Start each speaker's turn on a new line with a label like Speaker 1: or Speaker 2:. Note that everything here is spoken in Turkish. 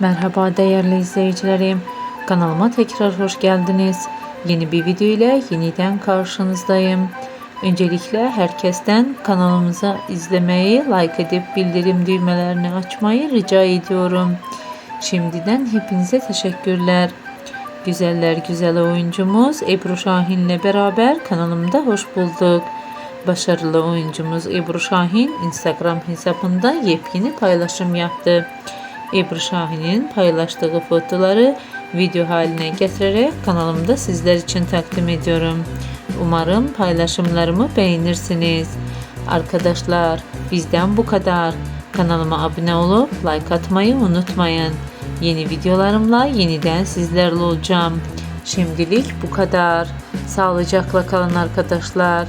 Speaker 1: Merhaba değerli izleyicilerim. Kanalıma tekrar hoş geldiniz. Yeni bir video ile yeniden karşınızdayım. Öncelikle herkesten kanalımıza izlemeyi, like edip bildirim düğmelerini açmayı rica ediyorum. Şimdiden hepinize teşekkürler. Güzeller güzel oyuncumuz Ebru Şahin ile beraber kanalımda hoş bulduk. Başarılı oyuncumuz Ebru Şahin Instagram hesabında yepyeni paylaşım yaptı. Ebru Şahin'in paylaştığı fotoları video haline getirerek kanalımda sizler için takdim ediyorum. Umarım paylaşımlarımı beğenirsiniz. Arkadaşlar bizden bu kadar. Kanalıma abone olup like atmayı unutmayın. Yeni videolarımla yeniden sizlerle olacağım. Şimdilik bu kadar. Sağlıcakla kalın arkadaşlar.